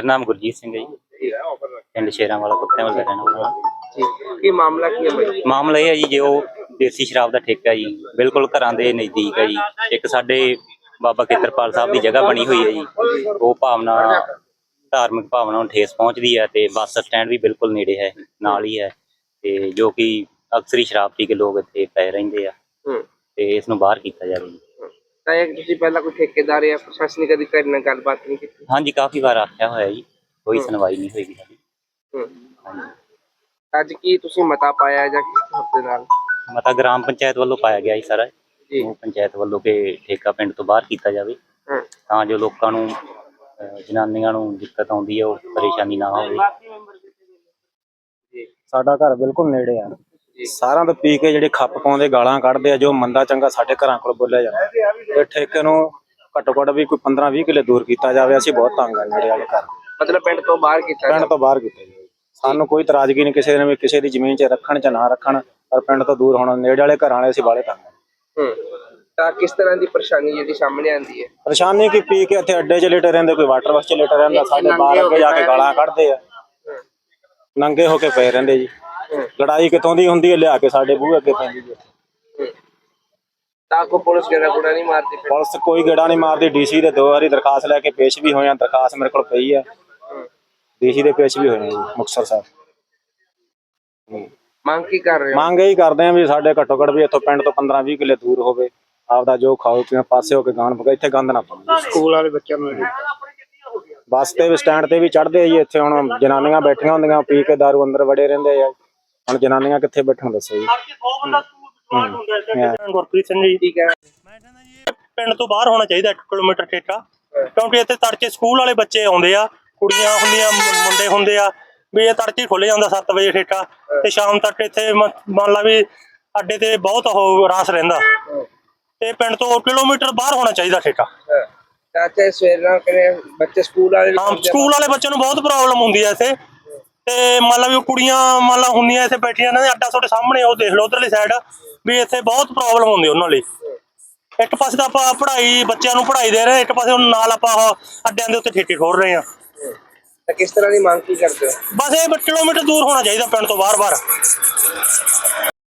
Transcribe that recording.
ਮੇਰਾ ਨਾਮ ਗੁਰਜੀਤ ਸਿੰਘ ਹੈ ਜੀ। ਪਿੰਡ ਸ਼ੇਰਾਂ ਵਾਲਾ ਕੁੱਤਿਆਂ ਵਾਲਾ ਰਹਿਣ ਵਾਲਾ। ਕੀ ਮਾਮਲਾ ਕੀ ਹੈ ਭਾਈ ਮਾਮਲਾ ਇਹ ਹੈ ਜੀ ਜੋ ਦੇਸੀ ਸ਼ਰਾਬ ਦਾ ਠੇਕਾ ਜੀ ਬਿਲਕੁਲ ਘਰਾਂ ਦੇ ਨਜ਼ਦੀਕ ਹੈ ਜੀ। ਇੱਕ ਸਾਡੇ ਬਾਬਾ ਕਿਰਪਾਲ ਸਾਹਿਬ ਦੀ ਜਗ੍ਹਾ ਬਣੀ ਹੋਈ ਹੈ ਜੀ। ਉਹ ਭਾਵਨਾ ਧਾਰਮਿਕ ਭਾਵਨਾ ਨੂੰ ਠੇਸ ਪਹੁੰਚਦੀ ਹੈ ਤੇ ਬੱਸ ਸਟੈਂਡ ਵੀ ਬਿਲਕੁਲ ਨੇੜੇ ਹੈ ਨਾਲ ਹੀ ਹੈ। ਤੇ ਜੋ ਕਿ ਅਕਸਰ ਹੀ ਸ਼ਰਾਬ ਪੀ ਕੇ ਲੋਕ ਇੱਥੇ ਪਏ ਰਹਿੰਦੇ ਆ। ਤੇ ਇਸ ਨੂੰ ਬਾਹਰ ਕੀਤਾ ਜਾਵੇ ਜੀ। ਤਾਂ ਇਹ ਤੁਸੀਂ ਪਹਿਲਾਂ ਕੋਈ ਠੇਕੇਦਾਰ ਜਾਂ ਪ੍ਰਸ਼ਾਸਨਿਕ ਅਧਿਕਾਰੀ ਨਾਲ ਗੱਲਬਾਤ ਨਹੀਂ ਕੀਤੀ? ਹਾਂਜੀ ਕਾਫੀ ਵਾਰ ਆਖਿਆ ਹੋਇਆ ਜੀ। ਕੋਈ ਸੁਣਵਾਈ ਨਹੀਂ ਹੋਈ ਸਾਡੀ ਹੂੰ। ਹਾਂਜੀ। ਅੱਜ ਕੀ ਤੁਸੀਂ ਮਤਾ ਪਾਇਆ ਜਾਂ ਕਿਸ ਦੇ ਨਾਲ? ਮਤਾ ਗ੍ਰਾਮ ਪੰਚਾਇਤ ਵੱਲੋਂ ਪਾਇਆ ਗਿਆ ਜੀ ਸਾਰਾ। ਜੀ। ਉਹ ਪੰਚਾਇਤ ਵੱਲੋਂ ਕਿ ਠੇਕਾ ਪਿੰਡ ਤੋਂ ਬਾਹਰ ਕੀਤਾ ਜਾਵੇ। ਹੂੰ। ਤਾਂ ਜੋ ਲੋਕਾਂ ਨੂੰ ਅਹ ਜਨਾਨੀਆਂ ਨੂੰ ਦਿੱਕਤ ਆਉਂਦੀ ਹੈ ਉਹ ਪਰੇਸ਼ਾਨੀ ਨਾ ਹੋਵੇ। ਜੀ ਸਾਡਾ ਘਰ ਬਿਲਕੁਲ ਨੇੜੇ ਆ। ਸਾਰਿਆਂ ਤੋਂ ਪੀ ਕੇ ਜਿਹੜੇ ਖੱਪ ਪਾਉਂਦੇ ਗਾਲਾਂ ਕੱਢਦੇ ਆ ਜੋ ਮੰਦਾ ਚੰਗਾ ਸਾਡੇ ਘਰਾਂ ਕੋਲ ਬੋਲਿਆ ਜਾਂਦਾ। ਇਹ ਠੇਕੇ ਨੂੰ ਘੱਟੋ ਘੱਟ ਵੀ ਕੋਈ 15 20 ਕਿਲੇ ਦੂਰ ਕੀਤਾ ਜਾਵੇ ਅਸੀਂ ਬਹੁਤ ਤੰਗ ਆ ਨੇੜੇ ਵਾਲੇ ਘਰ। ਮਤਲਬ ਪਿੰਡ ਤੋਂ ਬਾਹਰ ਕੀਤਾ ਪਿੰਡ ਤੋਂ ਬਾਹਰ ਕੀਤਾ ਜਾਵੇ। ਸਾਨੂੰ ਕੋਈ ਇਤਰਾਜ਼ਗੀ ਨਹੀਂ ਕਿਸੇ ਨੇ ਵੀ ਕਿਸੇ ਦੀ ਜ਼ਮੀਨ 'ਚ ਰੱਖਣ ਚ ਨਾ ਰੱਖਣ ਪਰ ਪਿੰਡ ਤੋਂ ਦੂਰ ਹੋਣਾ ਨੇੜੇ ਵਾਲੇ ਘਰਾਂ ਵਾਲੇ ਅਸੀਂ ਬਾਲੇ ਤੰਗ ਆ। ਹੂੰ ਤਾਂ ਕਿਸ ਤਰ੍ਹਾਂ ਦੀ ਪਰੇਸ਼ਾਨੀ ਜਿਹੜੀ ਸਾਹਮਣੇ ਆਉਂਦੀ ਹੈ? ਪਰੇਸ਼ਾਨੀ ਕੀ ਪੀ ਕੇ ਇੱਥੇ ਅੱਡੇ 'ਚ ਲੇਟੇ ਰਹਿੰਦੇ ਕੋਈ ਵਾਟਰ ਬੱਸ 'ਚ ਲੇਟੇ ਰਹਿੰਦਾ ਸਾਡੇ ਬਾਹਰ ਅੱਗੇ ਜਾ ਕੇ ਗਾਲਾਂ ਕੱਢਦੇ ਆ। ਨੰਗੇ ਹੋ ਕੇ ਪਏ ਰਹਿੰਦੇ ਜੀ। ਲੜਾਈ ਕਿੱਥੋਂ ਦੀ ਹੁੰਦੀ ਹੈ? ਲਿਆ ਕੇ ਸਾਡੇ ਬੂਹੇ ਅੱਗੇ ਪੈਂਦੀ ਜੀ ਹੂੰ। ਤਾਂ ਕੋ ਪੁਲਿਸ ਗੇੜਾ ਗੁੜਾ ਨਹੀਂ ਮਾਰਦੀ ਫਿਰ? ਪੁਲਿਸ ਕੋਈ ਗੇੜਾ ਨਹੀਂ ਮਾਰਦੀ। ਡੀਸੀ ਦੇ ਦੋ ਵਾਰੀ ਦਰਖਾਸਤ ਲੈ ਕੇ ਪੇਸ਼ ਵੀ ਹੋਇਆ ਦਰਖਾਸਤ ਮੇਰੇ ਕੋਲ ਪਈ ਆ। ਡੀਸੀ ਦੇ ਪੇਸ਼ ਵੀ ਹੋਏ ਆ ਜੀ ਮੁਕਤਸਰ ਸਾਹਿਬ। ਮੰਗ ਕੀ ਕਰ ਰਹੇ ਹੋ? ਮੰਗ ਇਹੀ ਕਰਦੇ ਆ ਵੀ ਸਾਡੇ ਘੱਟੋ ਘੱਟ ਵੀ ਇੱਥੋਂ ਪਿੰਡ ਤੋਂ 15 20 ਕਿਲੇ ਦੂਰ ਹੋਵੇ। ਆਪਦਾ ਜੋ ਖਾਓ ਪੀਓ ਪਾਸੇ ਹੋ ਕੇ ਗਾਣ ਪਕਾ ਇੱਥੇ ਗੰਦ ਨਾ ਪਾਓ। ਸਕੂਲ ਵਾਲੇ ਬੱਚਿਆਂ ਨੂੰ ਬੱਸ ਤੇ ਵੀ ਸਟੈਂਡ ਤੇ ਵੀ ਚੜਦੇ ਆ ਜੀ। ਇੱਥੇ ਹੁਣ ਜਨਾਨੀਆਂ ਬੈਠੀਆਂ ਹੁੰਦੀਆਂ ਪੀ ਕੇ ਦਾਰੂ ਅੰਦਰ ਵੜੇ ਰਹਿੰਦੇ ਆ। ਹੁਣ ਜਨਾਨੀਆਂ ਕਿੱਥੇ ਬੈਠਣ ਦੱਸੋ ਜੀ? ਗੁਰਪ੍ਰੀਤ ਸਿੰਘ ਜੀ। ਠੀਕ ਹੈ। ਮੈਂ ਕਹਿੰਦਾ ਜੀ ਇਹ ਪਿੰਡ ਤੋਂ ਬਾਹਰ ਹੋਣਾ ਚਾਹੀਦਾ 1 ਕਿਲੋਮੀਟਰ ਠੇਕਾ। ਕਿਉਂਕਿ ਇੱਥੇ ਤੜਕੇ ਸਕੂਲ ਵਾਲੇ ਬੱਚੇ ਆਉਂਦੇ ਆ ਕੁੜੀਆਂ ਹੁੰਦੀਆਂ ਮੁੰ- ਮੁੰਡੇ ਹੁੰਦੇ ਆ। ਵੀ ਇਹ ਤੜਕੇ ਖੁੱਲ ਜਾਂਦਾ 7 ਵਜੇ ਠੇਕਾ ਤੇ ਸ਼ਾਮ ਤੱਕ ਇੱਥੇ ਮ- ਮੰਨ ਲਾ ਵੀ ਅੱਡੇ ਤੇ ਬਹੁਤ ਉਹ ਰਾਸ ਰਹਿੰਦਾ। ਤੇ ਪਿੰਡ ਤੋਂ ਕਿਲੋਮੀਟਰ ਬਾਹਰ ਹੋਣਾ ਚਾਹੀਦਾ ਠੇਕਾ। ਚਾਚਾ ਸਵੇਰ ਨਾਲ ਕਰੇ ਬੱਚੇ ਸਕੂਲ ਵਾਲੇ ਵੀ ਹਾਂ। ਸਕੂਲ ਵਾਲੇ ਬੱਚਿਆਂ ਨੂੰ ਬਹੁਤ ਪ੍ਰੋਬਲਮ ਹੁੰਦੀ ਹੈ ਇੱਥੇ। ਤੇ ਮੰਨ ਲਾ ਵੀ ਕੁੜੀਆਂ ਮੰਨ ਲਾ ਹੁੰਦੀਆਂ ਇੱਥੇ ਬੈਠੀਆਂ ਇਹਨਾਂ ਦੇ ਅੱਡਾ ਤੁਹਾਡੇ ਸਾਹਮਣੇ ਉਹ ਦੇਖ ਲਓ ਉਧਰਲੀ ਸਾਈਡ ਵੀ ਇੱਥੇ ਬਹੁਤ ਪ੍ਰੋਬਲਮ ਹੁੰਦੀ ਉਹਨਾਂ ਲਈ। ਇੱਕ ਪਾਸੇ ਤਾਂ ਆਪਾਂ ਪੜ੍ਹਾਈ ਬੱਚਿਆਂ ਨੂੰ ਪੜ੍ਹਾਈ ਦੇ ਰਹੇ ਇੱਕ ਪਾਸੇ ਹੁਣ ਨਾਲ ਆਪਾਂ ਉਹ ਅੱਡਿਆਂ ਦੇ ਉੱਤੇ ਠੇਕੇ ਖੋਲ ਰਹੇ ਆ ਤਾਂ ਕਿਸ ਤਰ੍ਹਾਂ ਦੀ ਮੰਗ ਕੀ ਕਰਦੇ ਹੋ? ਬਸ ਇਹ ਕਿਲੋਮੀਟਰ ਦੂਰ ਹੋਣਾ ਚਾਹੀਦਾ ਪਿੰਡ ਤੋਂ ਬਾਹਰ-ਬਾਹਰ